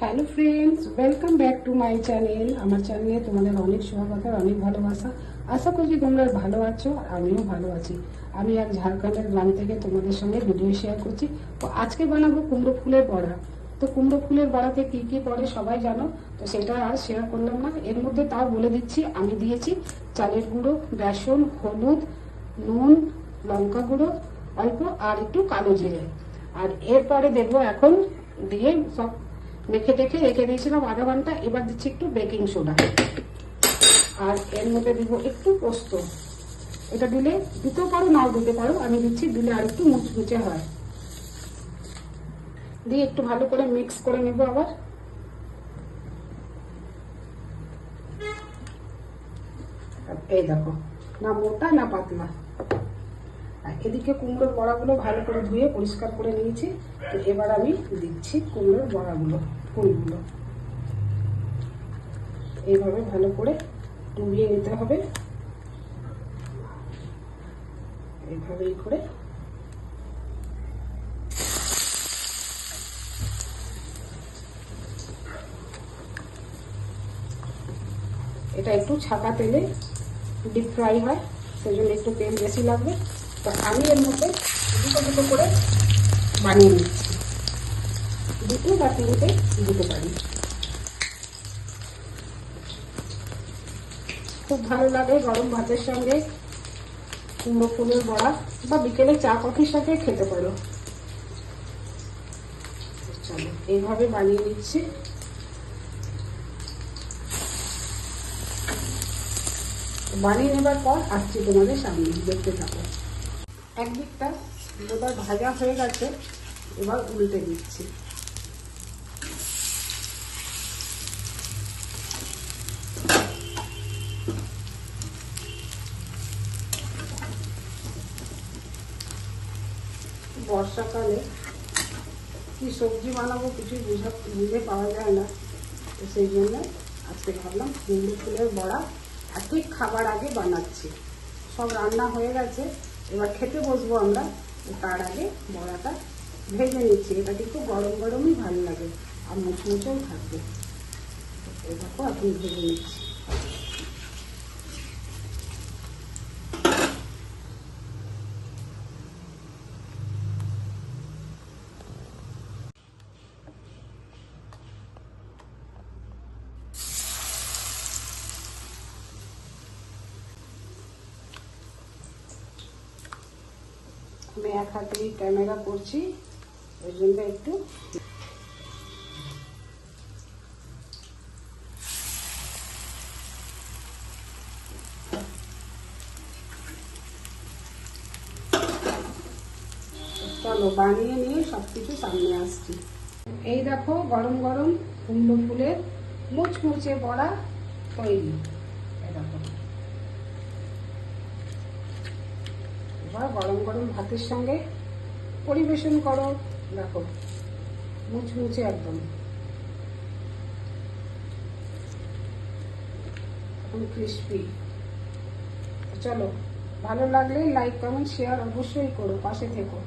Hello friends welcome back to my channel আমার চ্যানেলে তোমাদের অনেক আর অনেক ভালোবাসা। আশা করছি তোমরা ভালো আছো, আমিও ভালো আছি। আমি এক ঝাড়খণ্ডের গ্রাম থেকে তোমাদের সঙ্গে ভিডিও শেয়ার করছি। তো আজকে বানাবো কুমড়ো ফুলের বড়া। তো কুমড়ো ফুলের বড়াতে কি কি পড়ে সবাই জানো? তো সেটা আর শেয়ার করলাম না। এর মধ্যে তাও বলে দিচ্ছি, আমি দিয়েছি চালের গুঁড়ো, বেসন, হলুদ, নুন, লঙ্কা গুঁড়ো, অল্প আর একটু কালো জিরে। আর এরপরে দেবো এখন দিয়ে সব মেখে টেখে রেখে দিয়েছিলাম আধা ঘণ্টা এবার দিচ্ছি একটু বেকিং সোডা। আর এর মধ্যে দিব একটু পোস্ত। এটা দিলে দিতেও পারো, নাও দিতে পারো। আমি দিচ্ছি, দিলে আর একটু মুচমুচে হয়। দিয়ে একটু ভালো করে মিক্স করে নেব আবার। এই দেখো, না মোটা না পাতলা। আর এদিকে কুমড়োর বড়াগুলো ভালো করে ধুয়ে পরিষ্কার করে নিয়েছি। তো এবার আমি দিচ্ছি কুমড়োর বড়াগুলো ফুলগুলো এইভাবে ভালো করে ডুবিয়ে নিতে হবে। এইভাবেই করে এটা একটু ছাকা তেলে ডিপ ফ্রাই হয় সেই জন্য একটু তেল বেশি লাগবে। তো আমি এর মধ্যে দুটো দুটো করে বানিয়ে নিচ্ছি। দুটো বা তিনটে দিতে পারি। খুব ভালো লাগে গরম ভাতের সঙ্গে কুমড়ো ফুলের বড়া বা বিকেলে চা কফির সাথে খেতে পারো। চলো, এইভাবে বানিয়ে নিচ্ছি। বানিয়ে নেবার পর আসছি তোমাদের সামনে, দেখতে থাকো। একদিকটা এবার ভাজা হয়ে গেছে, এবার উল্টে দিচ্ছি। বর্ষাকালে কি সবজি বানাবো কিছুই বুঝা পাওয়া যায় না। তো সেই জন্য আজকে ভাবলাম কুমড়ো ফুলের বড়া আর খাবার আগে বানাচ্ছি। সব রান্না হয়ে গেছে। এবার খেতে বসবো আমরা। তার আগে বড়াটা ভেজে নিচ্ছি। এটা কিন্তু গরম গরমই ভালো লাগে, আর মুচমুচেও থাকবে। এটাকেও এখন ভেজে নিচ্ছি। আমি এক হাতেই ক্যামেরা করছি, ওই জন্য একটু। চলো, বানিয়ে নিয়ে সব কিছু সামনে আসছি। এই দেখো, গরম গরম কুমড়ো ফুলের মুচমুচে বড়া তৈরি। দেখো। এবার গরম গরম ভাতের সঙ্গে পরিবেশন করো। দেখো, মুচমুচে একদম। ক্রিসপি চলো, ভালো লাগলে লাইক কমেন্ট শেয়ার অবশ্যই করো, পাশে থেকো।